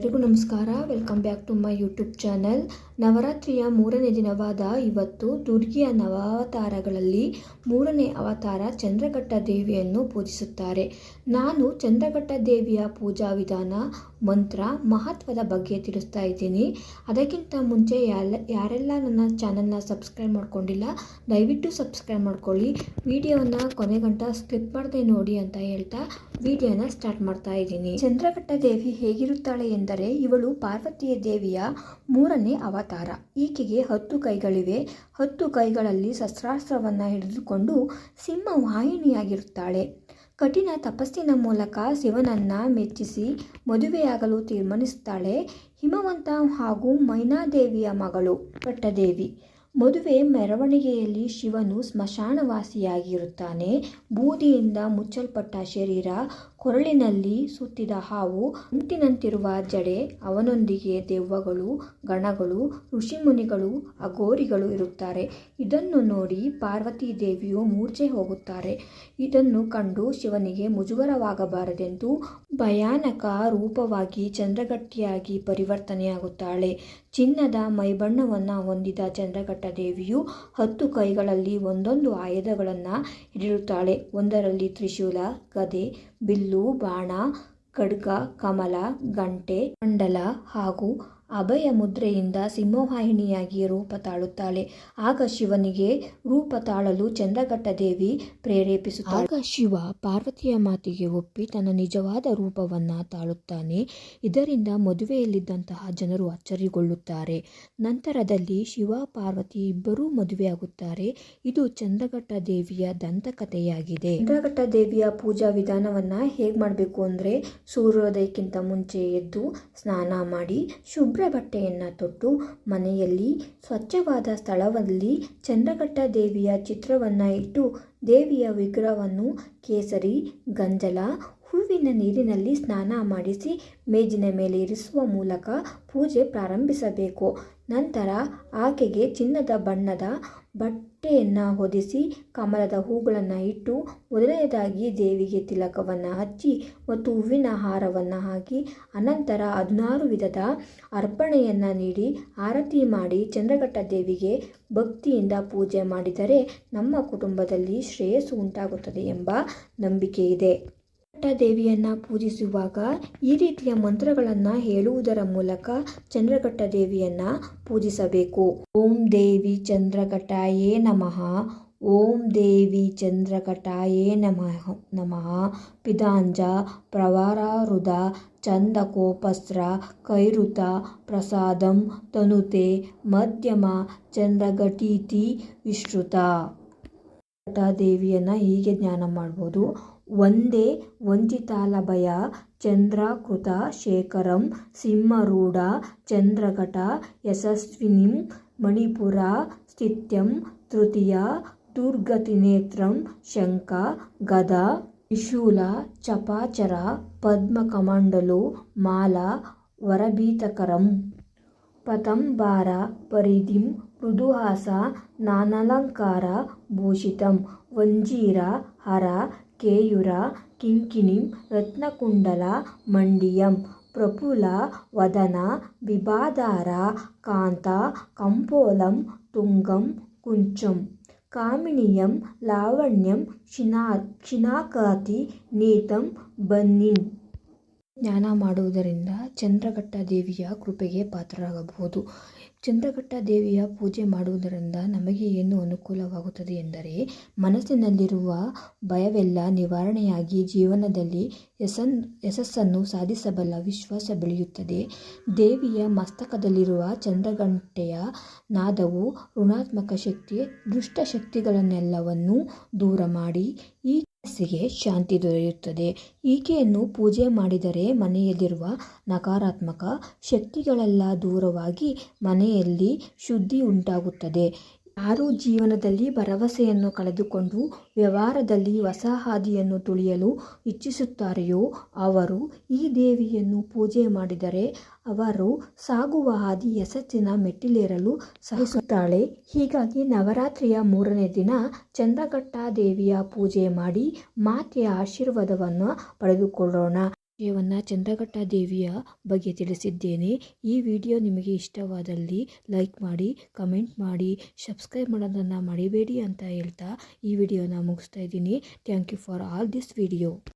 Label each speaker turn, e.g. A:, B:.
A: ಎಲ್ರಿಗೂ ನಮಸ್ಕಾರ. Welcome back to my YouTube channel. ನವರಾತ್ರಿಯ ಮೂರನೇ ದಿನವಾದ ಇವತ್ತು ದುರ್ಗಿಯ ನವಾವತಾರಗಳಲ್ಲಿ ಮೂರನೇ ಅವತಾರ ಚಂದ್ರಘಟ್ಟ ದೇವಿಯನ್ನು ಪೂಜಿಸುತ್ತಾರೆ. ನಾನು ಚಂದ್ರಘಟ್ಟ ದೇವಿಯ ಪೂಜಾ ವಿಧಾನ, ಮಂತ್ರ, ಮಹತ್ವದ ಬಗ್ಗೆ ತಿಳಿಸ್ತಾ ಇದ್ದೀನಿ. ಅದಕ್ಕಿಂತ ಮುಂಚೆ ಯಾಲ ಯಾರೆಲ್ಲ ನನ್ನ ಚಾನಲ್ನ ಸಬ್ಸ್ಕ್ರೈಬ್ ಮಾಡ್ಕೊಂಡಿಲ್ಲ, ದಯವಿಟ್ಟು ಸಬ್ಸ್ಕ್ರೈಬ್ ಮಾಡ್ಕೊಳ್ಳಿ. ವಿಡಿಯೋನ ಕೊನೆಗಂಟ ಸ್ಕಿಪ್ ಮಾಡದೆ ನೋಡಿ ಅಂತ ಹೇಳ್ತಾ ವಿಡಿಯೋನ ಸ್ಟಾರ್ಟ್ ಮಾಡ್ತಾ ಇದ್ದೀನಿ. ಚಂದ್ರಘಟ್ಟ ದೇವಿ ಹೇಗಿರುತ್ತಾಳೆ ಎಂದರೆ ಇವಳು ಪಾರ್ವತಿಯ ದೇವಿಯ ಮೂರನೇ ಅವತಾರ. ಈಕೆಗೆ ಹತ್ತು ಕೈಗಳಿವೆ. ಹತ್ತು ಕೈಗಳಲ್ಲಿ ಶಸ್ತ್ರಾಸ್ತ್ರವನ್ನು ಹಿಡಿದುಕೊಂಡು ಸಿಂಹವಾಹಿನಿಯಾಗಿರುತ್ತಾಳೆ ಕಠಿಣ ತಪಸ್ಸಿನ ಮೂಲಕ ಶಿವನನ್ನ ಮೆಚ್ಚಿಸಿ ಮದುವೆಯಾಗಲು ತೀರ್ಮಾನಿಸುತ್ತಾಳೆ. ಹಿಮವಂತ ಹಾಗೂ ಮೈನಾದೇವಿಯ ಮಗಳು ಪಟ್ಟದೇವಿ. ಮದುವೆ ಮೆರವಣಿಗೆಯಲ್ಲಿ ಶಿವನು ಸ್ಮಶಾನವಾಸಿಯಾಗಿರುತ್ತಾನೆ. ಬೂದಿಯಿಂದ ಮುಚ್ಚಲ್ಪಟ್ಟ ಶರೀರ ಕೊರಳಿನಲ್ಲಿ ಸುತ್ತಿದ ಹಾವು ಅಂಟಿನಂತಿರುವ ಜಡೆ ಅವನೊಂದಿಗೆ ದೆವ್ವಗಳು, ಗಣಗಳು, ಋಷಿಮುನಿಗಳು, ಅಘೋರಿಗಳು ಇರುತ್ತಾರೆ. ಇದನ್ನು ನೋಡಿ ಪಾರ್ವತಿ ದೇವಿಯು ಮೂರ್ಛೆ ಹೋಗುತ್ತಾರೆ. ಇದನ್ನು ಕಂಡು ಶಿವನಿಗೆ ಮುಜುಗರವಾಗಬಾರದೆಂದು ಭಯಾನಕ ರೂಪವಾಗಿ ಚಂದ್ರಗಟ್ಟಿಯಾಗಿ ಪರಿವರ್ತನೆಯಾಗುತ್ತಾಳೆ. ಚಿನ್ನದ ಮೈಬಣ್ಣವನ್ನು ಹೊಂದಿದ ಚಂದ್ರಘಟ್ಟ ದೇವಿಯು ಹತ್ತು ಕೈಗಳಲ್ಲಿ ಒಂದೊಂದು ಆಯುಧಗಳನ್ನು ಹಿಡಿಯುತ್ತಾಳೆ. ಒಂದರಲ್ಲಿ ತ್ರಿಶೂಲ, ಗದೆ, ಬಿಲ್ಲು ಬಾಣ ಖಡ್ಗ ಕಮಲ ಗಂಟೆ ಮಂಡಲ ಹಾಗೂ ಅಭಯ ಮುದ್ರೆಯಿಂದ ಸಿಂಹವಾಹಿನಿಯಾಗಿ ರೂಪ ತಾಳುತ್ತಾಳೆ. ಆಗ ಶಿವನಿಗೆ ರೂಪ ತಾಳಲು ಚಂದ್ರಘಟ್ಟ ದೇವಿ ಪ್ರೇರೇಪಿಸುತ್ತಾಳೆ. ಆಗ ಶಿವ ಪಾರ್ವತಿಯ ಮಾತಿಗೆ ಒಪ್ಪಿ ತನ್ನ ನಿಜವಾದ ರೂಪವನ್ನು ತಾಳುತ್ತಾನೆ. ಇದರಿಂದ ಮದುವೆಯಲ್ಲಿದ್ದಂತಹ ಜನರು ಅಚ್ಚರಿಗೊಳ್ಳುತ್ತಾರೆ. ನಂತರದಲ್ಲಿ ಶಿವ, ಪಾರ್ವತಿ ಇಬ್ಬರೂ ಮದುವೆಯಾಗುತ್ತಾರೆ. ಇದು ಚಂದ್ರಘಟ್ಟ ದೇವಿಯ ದಂತಕಥೆಯಾಗಿದೆ. ಚಂದ್ರಘಟ್ಟ ದೇವಿಯ ಪೂಜಾ ವಿಧಾನವನ್ನು ಹೇಗೆ ಮಾಡಬೇಕು ಅಂದರೆ ಸೂರ್ಯೋದಯಕ್ಕಿಂತ ಮುಂಚೆ ಎದ್ದು ಸ್ನಾನ ಮಾಡಿ ಶುಭ್ರ ಬಟ್ಟೆಯನ್ನು ತೊಟ್ಟು ಮನೆಯಲ್ಲಿ ಸ್ವಚ್ಛವಾದ ಸ್ಥಳದಲ್ಲಿ ಚಂದ್ರಘಟ್ಟ ದೇವಿಯ ಚಿತ್ರವನ್ನು ಇಟ್ಟು ದೇವಿಯ ವಿಗ್ರಹವನ್ನು ಕೇಸರಿ ಗಂಜಲ ಹೂವಿನ ನೀರಿನಲ್ಲಿ ಸ್ನಾನ ಮಾಡಿಸಿ ಮೇಜಿನ ಮೇಲೆ ಇರಿಸುವ ಮೂಲಕ ಪೂಜೆ ಪ್ರಾರಂಭಿಸಬೇಕು. ನಂತರ ಆಕೆಗೆ ಚಿನ್ನದ ಬಣ್ಣದ ಬಟ್ಟೆಯನ್ನು ಹೊದಿಸಿ ಕಮಲದ ಹೂಗಳನ್ನು ಇಟ್ಟು ಮೊದಲನೇದಾಗಿ ದೇವಿಗೆ ತಿಲಕವನ್ನು ಹಚ್ಚಿ ಮತ್ತು ಹೂವಿನ ಹಾರವನ್ನು ಹಾಕಿ ಅನಂತರ ಹದಿನಾರು ವಿಧದ ಅರ್ಪಣೆಯನ್ನು ನೀಡಿ ಆರತಿ ಮಾಡಿ ಚಂದ್ರಘಟ್ಟ ದೇವಿಗೆ ಭಕ್ತಿಯಿಂದ ಪೂಜೆ ಮಾಡಿದರೆ ನಮ್ಮ ಕುಟುಂಬದಲ್ಲಿ ಶ್ರೇಯಸ್ಸು ಉಂಟಾಗುತ್ತದೆ ಎಂಬ ನಂಬಿಕೆ ಇದೆ. ದೇವಿಯನ್ನು ಪೂಜಿಸುವಾಗ ಈ ರೀತಿಯ ಮಂತ್ರಗಳನ್ನು ಹೇಳುವುದರ ಮೂಲಕ ಚಂದ್ರಘಟ್ಟ ದೇವಿಯನ್ನ ಪೂಜಿಸಬೇಕು. ಓಂ ದೇವಿ ಚಂದ್ರಘಟಾಯೇ ನಮಃ. ಓಂ ದೇವಿ ಚಂದ್ರಘಟಾಯೇ ನಮಃ. ನಮಃ. ಪಿದಾಂಜ, ಪ್ರವರಾರುದ ಚಂದಕೋಪಸ್ರ ಕೈರುತ, ಪ್ರಸಾದಂ, ತನುತೆ, ಮಧ್ಯಮ ಚಂದ್ರಘಟೀತಿ ವಿಶ್ರುತ. ದೇವಿಯನ್ನು ಹೀಗೆ ಜ್ಞಾನ ಮಾಡ್ಬೋದು. ಒಂದೇ ವಂಚಿತಾಲಭಯ ಚಂದ್ರಾಕೃತ ಶೇಖರಂ ಸಿಂಹರೂಢ ಚಂದ್ರಘಟ ಯಶಸ್ವಿನಿಂ ಮಣಿಪುರ ಸ್ಥಿತ್ಯಂ ತೃತೀಯ ದುರ್ಗತಿನೇತ್ರಂ ಶಂಖ ಗದ ತ್ರಿಶೂಲ ಚಪಾಚರ ಪದ್ಮಕಮಂಡಲು ಮಾಲಾ ವರಭೀತಕರಂ ಪತಂಬಾರ ಪರಿಧಿಂ ಮೃದುಹಾಸ ನಾನಲಂಕಾರ ಭೂಷಿತಂ ವಂಜೀರ ಹರ కేయుర కింకిణీం రత్నకుండల మండియం ప్రఫుల వదన బిబాధార కాంత కంపోలం తుంగం కుంచం కామినీయం లావణ్యం క్షిణా క్షిణాకాతి నీతం బన్నిన్ ಜ್ಞಾನ ಮಾಡುವುದರಿಂದ ಚಂದ್ರಘಟ್ಟ ದೇವಿಯ ಕೃಪೆಗೆ ಪಾತ್ರರಾಗಬಹುದು. ಚಂದ್ರಘಟ್ಟ ದೇವಿಯ ಪೂಜೆ ಮಾಡುವುದರಿಂದ ನಮಗೆ ಏನು ಅನುಕೂಲವಾಗುತ್ತದೆ ಎಂದರೆ, ಮನಸ್ಸಿನಲ್ಲಿರುವ ಭಯವೆಲ್ಲ ನಿವಾರಣೆಯಾಗಿ ಜೀವನದಲ್ಲಿ ಯಶನ್ ಯಶಸ್ಸನ್ನು ಸಾಧಿಸಬಲ್ಲ ವಿಶ್ವಾಸ ಬೆಳೆಯುತ್ತದೆ. ದೇವಿಯ ಮಸ್ತಕದಲ್ಲಿರುವ ಚಂದ್ರಗಂಟೆಯ ನಾದವು ಋಣಾತ್ಮಕ ಶಕ್ತಿ ದುಷ್ಟಶಕ್ತಿಗಳನ್ನೆಲ್ಲವನ್ನೂ ದೂರ ಮಾಡಿ, ಈ ಮನಸ್ಸಿಗೆ ಶಾಂತಿ ದೊರೆಯುತ್ತದೆ. ಈಕೆಯನ್ನು ಪೂಜೆ ಮಾಡಿದರೆ ಮನೆಯಲ್ಲಿರುವ ನಕಾರಾತ್ಮಕ ಶಕ್ತಿಗಳೆಲ್ಲ ದೂರವಾಗಿ ಮನೆಯಲ್ಲಿ ಶುದ್ಧಿ ಉಂಟಾಗುತ್ತದೆ. ಯಾರು ಜೀವನದಲ್ಲಿ ಭರವಸೆಯನ್ನು ಕಳೆದುಕೊಂಡು ವ್ಯವಹಾರದಲ್ಲಿ ಹೊಸ ಹಾದಿಯನ್ನು ತುಳಿಯಲು ಇಚ್ಛಿಸುತ್ತಾರೆಯೋ, ಅವರು ಈ ದೇವಿಯನ್ನು ಪೂಜೆ ಮಾಡಿದರೆ ಅವರು ಸಾಗುವ ಹಾದಿ ಯಶಸ್ಸಿನ ಮೆಟ್ಟಿಲೇರಲು ಸಹಿಸುತ್ತಾಳೆ. ಹೀಗಾಗಿ ನವರಾತ್ರಿಯ ಮೂರನೇ ದಿನ ಚಂದ್ರಘಟ್ಟ ದೇವಿಯ ಪೂಜೆ ಮಾಡಿ ಮಾತೆಯ ಆಶೀರ್ವಾದವನ್ನು ಪಡೆದುಕೊಳ್ಳೋಣ. ವಿಷಯವನ್ನು ಚಂದ್ರಘಟ್ಟ ದೇವಿಯ ಬಗ್ಗೆ ತಿಳಿಸಿದ್ದೇನೆ. ಈ ವಿಡಿಯೋ ನಿಮಗೆ ಇಷ್ಟವಾದಲ್ಲಿ ಲೈಕ್ ಮಾಡಿ, ಕಮೆಂಟ್ ಮಾಡಿ, ಸಬ್ಸ್ಕ್ರೈಬ್ ಮಾಡೋದನ್ನು ಮರಿಬೇಡಿ ಅಂತ ಹೇಳ್ತಾ ಈ ವಿಡಿಯೋನ ಮುಗಿಸ್ತಾ ಇದ್ದೀನಿ. Thank you for all this video.